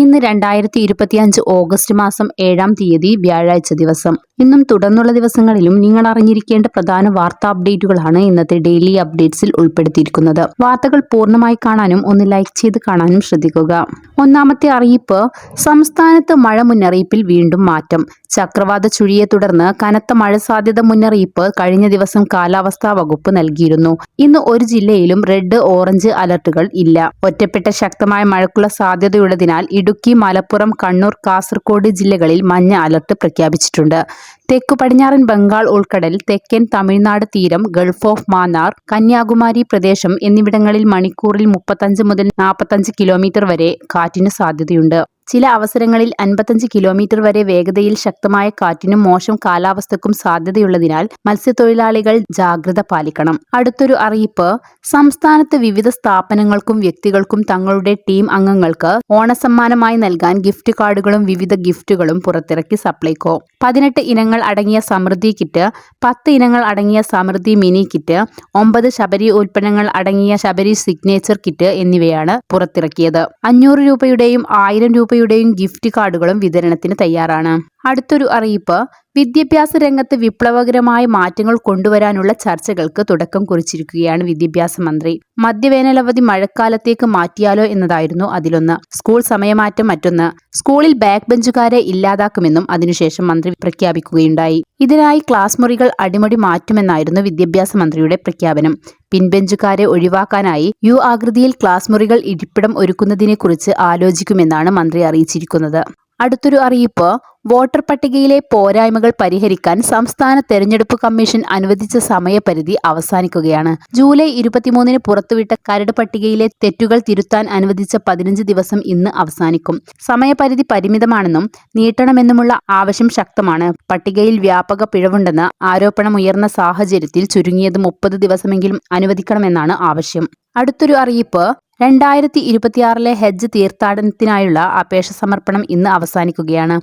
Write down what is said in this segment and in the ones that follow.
ഇന്ന് രണ്ടായിരത്തി ഇരുപത്തിയഞ്ച് ഓഗസ്റ്റ് മാസം ഏഴാം തീയതി വ്യാഴാഴ്ച ദിവസം. ഇന്നും തുടർന്നുള്ള ദിവസങ്ങളിലും നിങ്ങൾ അറിഞ്ഞിരിക്കേണ്ട പ്രധാന വാർത്താ അപ്ഡേറ്റുകളാണ് ഇന്നത്തെ ഡെയിലി അപ്ഡേറ്റ്സിൽ ഉൾപ്പെടുത്തിയിരിക്കുന്നത്. വാർത്തകൾ പൂർണമായി കാണാനും ഒന്ന് ലൈക്ക് ചെയ്ത് കാണാനും ശ്രദ്ധിക്കുക. ഒന്നാമത്തെ അറിയിപ്പ് സംസ്ഥാനത്ത് മഴ മുന്നറിയിപ്പിൽ വീണ്ടും മാറ്റം. ചക്രവാത ചുഴിയെ തുടർന്ന് കനത്ത മഴ സാധ്യത മുന്നറിയിപ്പ് കഴിഞ്ഞ ദിവസം കാലാവസ്ഥാ വകുപ്പ് നൽകിയിരുന്നു. ഇന്ന് ഒരു ജില്ലയിലും റെഡ് ഓറഞ്ച് അലർട്ടുകൾ ഇല്ല. ഒറ്റപ്പെട്ട ശക്തമായ മഴക്കുള്ള സാധ്യതയുള്ളതിനാൽ ഇടുക്കി മലപ്പുറം കണ്ണൂർ കാസർഗോഡ് ജില്ലകളിൽ മഞ്ഞ അലർട്ട് പ്രഖ്യാപിച്ചിട്ടുണ്ട്. തെക്കു പടിഞ്ഞാറൻ ബംഗാൾ ഉൾക്കടൽ തെക്കൻ തമിഴ്നാട് തീരം ഗൾഫ് ഓഫ് മാന്നാർ കന്യാകുമാരി പ്രദേശം എന്നിവിടങ്ങളിൽ മണിക്കൂറിൽ മുപ്പത്തഞ്ച് മുതൽ നാൽപ്പത്തഞ്ച് കിലോമീറ്റർ വരെ കാറ്റിന് സാധ്യതയുണ്ട്. ചില അവസരങ്ങളിൽ അൻപത്തഞ്ച് കിലോമീറ്റർ വരെ വേഗതയിൽ ശക്തമായ കാറ്റിനും മോശം കാലാവസ്ഥക്കും സാധ്യതയുള്ളതിനാൽ മത്സ്യത്തൊഴിലാളികൾ ജാഗ്രത പാലിക്കണം. അടുത്തൊരു അറിയിപ്പ് സംസ്ഥാനത്ത് വിവിധ സ്ഥാപനങ്ങൾക്കും വ്യക്തികൾക്കും തങ്ങളുടെ ടീം അംഗങ്ങൾക്ക് ഓണസമ്മാനമായി നൽകാൻ ഗിഫ്റ്റ് കാർഡുകളും വിവിധ ഗിഫ്റ്റുകളും പുറത്തിറക്കി സപ്ലൈകോ. പതിനെട്ട് ഇനങ്ങൾ അടങ്ങിയ സമൃദ്ധി കിറ്റ് പത്ത് ഇനങ്ങൾ അടങ്ങിയ സമൃദ്ധി മിനി കിറ്റ് ഒമ്പത് ശബരി ഉൽപ്പന്നങ്ങൾ അടങ്ങിയ ശബരി സിഗ്നേച്ചർ കിറ്റ് എന്നിവയാണ് പുറത്തിറക്കിയത്. അഞ്ഞൂറ് രൂപയുടെയും ആയിരം രൂപയുടെയും ഗിഫ്റ്റ് കാർഡുകളും വിതരണത്തിന് തയ്യാറാണ്. അടുത്തൊരു അറിയിപ്പ്. വിദ്യാഭ്യാസ രംഗത്ത് വിപ്ലവകരമായ മാറ്റങ്ങൾ കൊണ്ടുവരാനുള്ള ചർച്ചകൾക്ക് തുടക്കം കുറിച്ചിരിക്കുകയാണ് വിദ്യാഭ്യാസ മന്ത്രി. മദ്യവേനലവധി മഴക്കാലത്തേക്ക് മാറ്റിയാലോ എന്നതായിരുന്നു അതിലൊന്ന്. സ്കൂൾ സമയമാറ്റം മറ്റൊന്ന്. സ്കൂളിൽ ബാക്ക് ബെഞ്ചുകാരെ ഇല്ലാതാക്കുമെന്നും അതിനുശേഷം മന്ത്രി പ്രഖ്യാപിക്കുകയുണ്ടായി. ഇതിനായി ക്ലാസ് മുറികൾ അടിമുടി മാറ്റുമെന്നായിരുന്നു വിദ്യാഭ്യാസ മന്ത്രിയുടെ പ്രഖ്യാപനം. പിൻബെഞ്ചുകാരെ ഒഴിവാക്കാനായി യു ആകൃതിയിൽ ക്ലാസ് മുറികൾ ഇരിപ്പിടം ഒരുക്കുന്നതിനെക്കുറിച്ച് ആലോചിക്കുമെന്നാണ് മന്ത്രി അറിയിച്ചിരിക്കുന്നത്. അടുത്തൊരു അറിയിപ്പ്. വോട്ടർ പട്ടികയിലെ പോരായ്മകൾ പരിഹരിക്കാൻ സംസ്ഥാന തെരഞ്ഞെടുപ്പ് കമ്മീഷൻ അനുവദിച്ച സമയപരിധി അവസാനിക്കുകയാണ്. ജൂലൈ ഇരുപത്തിമൂന്നിന് പുറത്തുവിട്ട കരട് പട്ടികയിലെ തെറ്റുകൾ തിരുത്താൻ അനുവദിച്ച പതിനഞ്ച് ദിവസം ഇന്ന് അവസാനിക്കും. സമയപരിധി പരിമിതമാണെന്നും നീട്ടണമെന്നുമുള്ള ആവശ്യം ശക്തമാണ്. പട്ടികയിൽ വ്യാപക പിഴവുണ്ടെന്ന് ആരോപണമുയർന്ന സാഹചര്യത്തിൽ ചുരുങ്ങിയത് മുപ്പത് ദിവസമെങ്കിലും അനുവദിക്കണമെന്നാണ് ആവശ്യം. അടുത്തൊരു അറിയിപ്പ്. രണ്ടായിരത്തി ഇരുപത്തിയാറിലെ ഹജ്ജ് തീർത്ഥാടനത്തിനായുള്ള അപേക്ഷ സമർപ്പണം ഇന്ന് അവസാനിക്കുകയാണ്.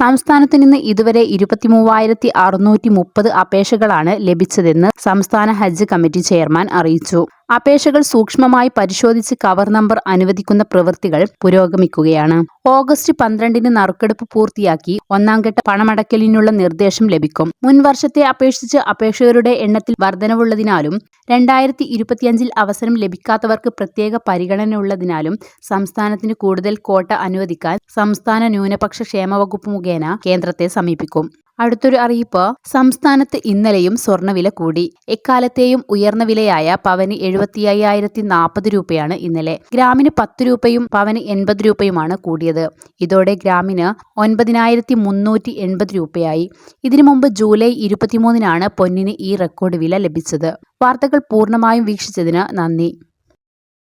സംസ്ഥാനത്ത് നിന്ന് ഇതുവരെ ഇരുപത്തി മൂവായിരത്തി അറുന്നൂറ്റി മുപ്പത് അപേക്ഷകളാണ് ലഭിച്ചതെന്ന് സംസ്ഥാന ഹജ്ജ് കമ്മിറ്റി ചെയർമാൻ അറിയിച്ചു. അപേക്ഷകൾ സൂക്ഷ്മമായി പരിശോധിച്ച് കവർ നമ്പർ അനുവദിക്കുന്ന പ്രവൃത്തികൾ പുരോഗമിക്കുകയാണ്. ഓഗസ്റ്റ് പന്ത്രണ്ടിന് നറുക്കെടുപ്പ് പൂർത്തിയാക്കി ഒന്നാംഘട്ട പണമടയ്ക്കലിനുള്ള നിർദ്ദേശം ലഭിക്കും. മുൻവർഷത്തെ അപേക്ഷിച്ച് അപേക്ഷകരുടെ എണ്ണത്തിൽ വർധനവുള്ളതിനാലും രണ്ടായിരത്തി ഇരുപത്തിയഞ്ചിൽ അവസരം ലഭിക്കാത്തവർക്ക് പ്രത്യേക പരിഗണന ഉള്ളതിനാലും സംസ്ഥാനത്തിന് കൂടുതൽ കോട്ട അനുവദിക്കാൻ സംസ്ഥാന ന്യൂനപക്ഷ ക്ഷേമ വകുപ്പ് മുഖേന കേന്ദ്രത്തെ സമീപിക്കും. അടുത്തൊരു അറിയിപ്പ്. സംസ്ഥാനത്ത് ഇന്നലെയും സ്വർണവില കൂടി. എക്കാലത്തെയും ഉയർന്ന വിലയായ പവന് എഴുപത്തി അയ്യായിരത്തി നാൽപ്പത് രൂപയാണ് ഇന്നലെ. ഗ്രാമിന് പത്ത് രൂപയും പവന് എൺപത് രൂപയുമാണ് കൂടിയത്. ഇതോടെ ഗ്രാമിന് ഒൻപതിനായിരത്തി മുന്നൂറ്റി എൺപത് രൂപയായി. ഇതിനു മുമ്പ് ജൂലൈ ഇരുപത്തിമൂന്നിനാണ് പൊന്നിന് ഈ റെക്കോർഡ് വില ലഭിച്ചത്. വാർത്തകൾ പൂർണമായും വീക്ഷിച്ചതിന് നന്ദി.